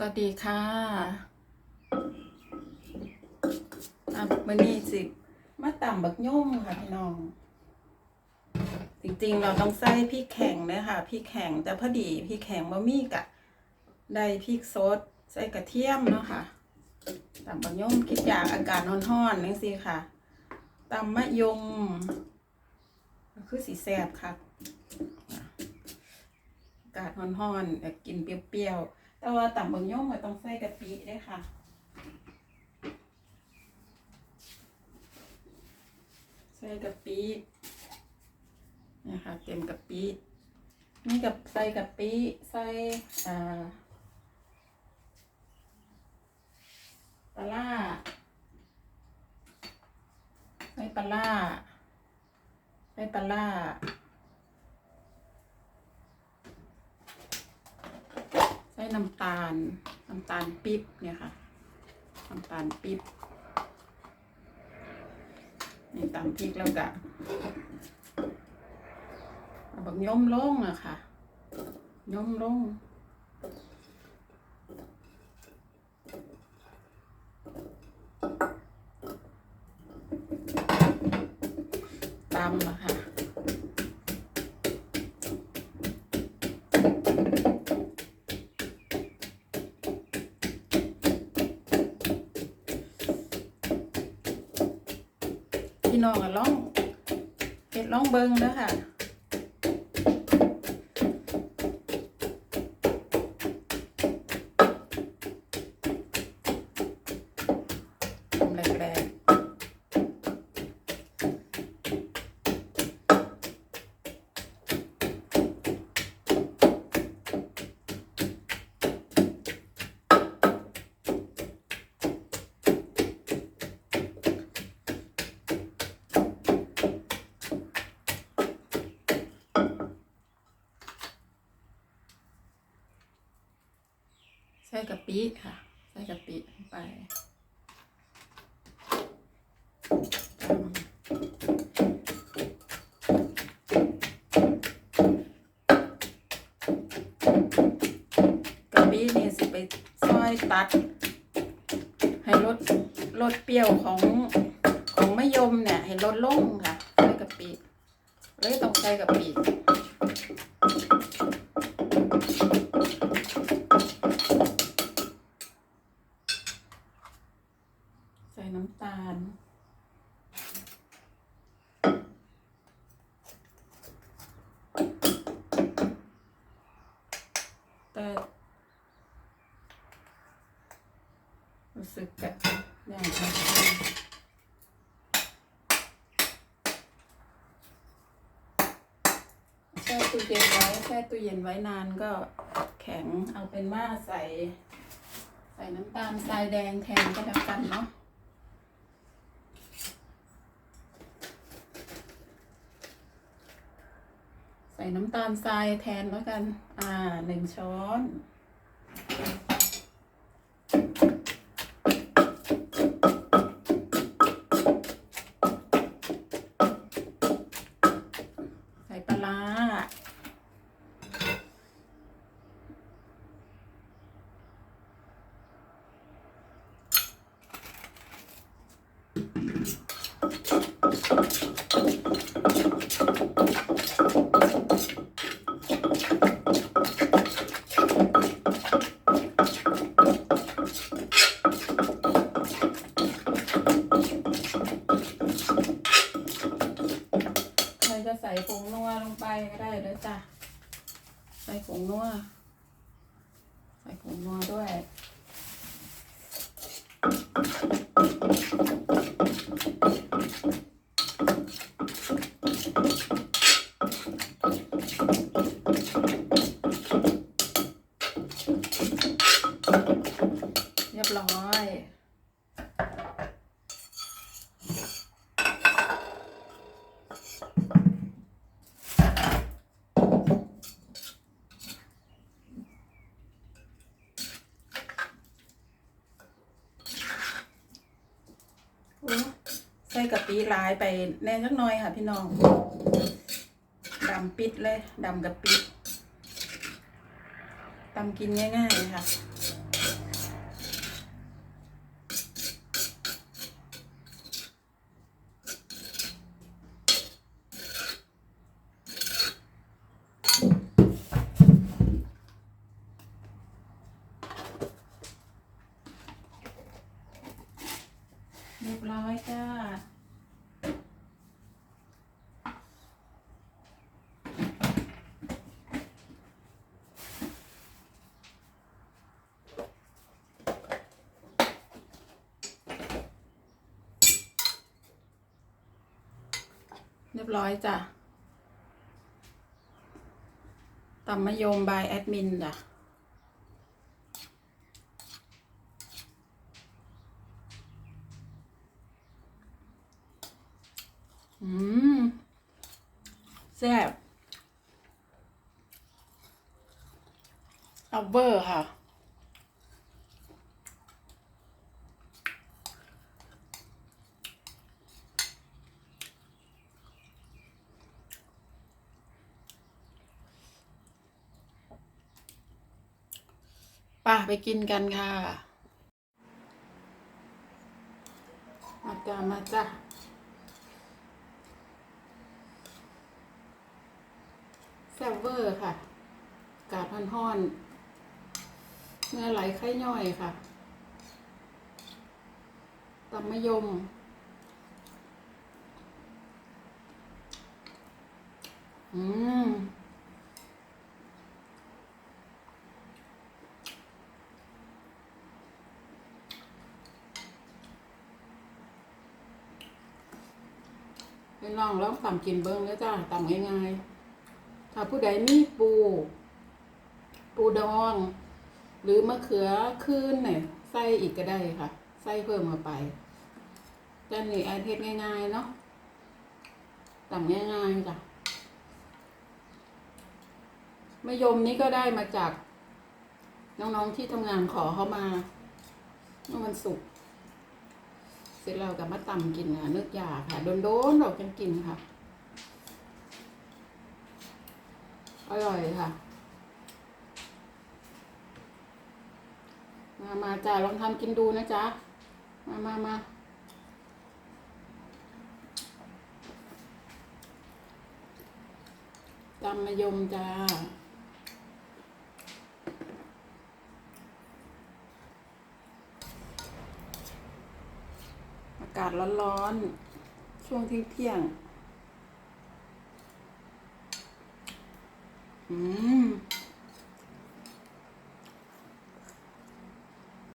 สวัสดีค่ะอะมื่อนี้สิมาต่ำบักย่อมค่ะพี่น้อง จริงๆเราต้องใส่พริกแข็งนะคะพริกแข็งแต่พอดีพริกแข็งบะมี่กะได้พริกสดใส่กระเทียมเนาะค่ะต่ำบักย่มคิดอยากอากาศร้อนๆนี่สิค่ะตำมะยมคือสีแซบค่ะอากาศร้อนๆอยากกินเปรี้ยวๆ แต่ว่าต่ำบางย่อมก็ต้องใส่กะปิด้วยค่ะใส่กะปินะคะเต็มกะปินี่กับใส่กะปิใส่อ่าปลาใส่ปลาร้าใส่ปลา ร้าใส่น้ำตาล น้ำตาลปิ๊บเนี่ยค่ะ น้ำตาลปิ๊บนี่ตำพริกแล้วก็แบบย่อมลงอะค่ะย่อมลงตำอะค่ะ พี่น้องอะลองเห็ดลองเบิงแล้วค่ะ ใส่กะปิค่ะ ใส่กะปิไปกะปินี่สิไปซอยตัด ให้ลดลดเปรี้ยวของของมะยมเนี่ย ให้ลดลงค่ะใส่กะปิเลยต้องใส่กะปิาลแต่รู้สึกแบบอย่างไรแช่ตู้เย็นไว้แช่ตู้เย็นไว้นานก็แข็งเอาเป็นว่าใส่ ใส่น้ำตาลทรายแดงแทนก็แล้วกันเนาะ ใส่น้ำตาลทรายแทนแล้วกัน อ่าหนึ่งช้อน ใส่ปลา งนัวใส่ผงนัวด้วยเรียบร้อย โอ้ใส่กะปิหลายไปแน่นักหน่อยค่ะพี่น้องดำปิดเลยดำกะปิตำกินง่ายๆค่ะ รียบร้อยจ้าเรียบร้อยจ้ะตำมะยมบายแอดมินจ้ะ อืมแซ่บอัลเบอร์ค่ะ ป่ะ ไปกินกันค่ะ มาจ้ามาจ้า แซบเวอร์ค่ะ กาดพันห้อนเนื้อไหลไข้ย่อยค่ะตำมะยม อืมไปลองลองตำกินเบิ้งแล้วจ้าตำง่ายๆ ผู้ใดมีปู ปูดอง หรือมะเขือคืนเนี่ยใส่อีกก็ได้ค่ะ ใส่เพิ่มมาไปแต่นี่ไอเทสง่ายๆเนาะตำง่ายๆจ้ะมะยมนี้ก็ได้มาจาก น้องๆที่ทำงานขอเขามาเมื่อวันศุกร์เสร็จแล้วกับมาตำกินนะนึกอยากค่ะ โดนๆเราจังกินค่ะ อร่อยค่ะ มามาจ้าลองทำกินดูนะจ๊ะ มามามาตำมะยมจ้าอากาศร้อนๆ ช่วงเที่ยงๆอื 嗯。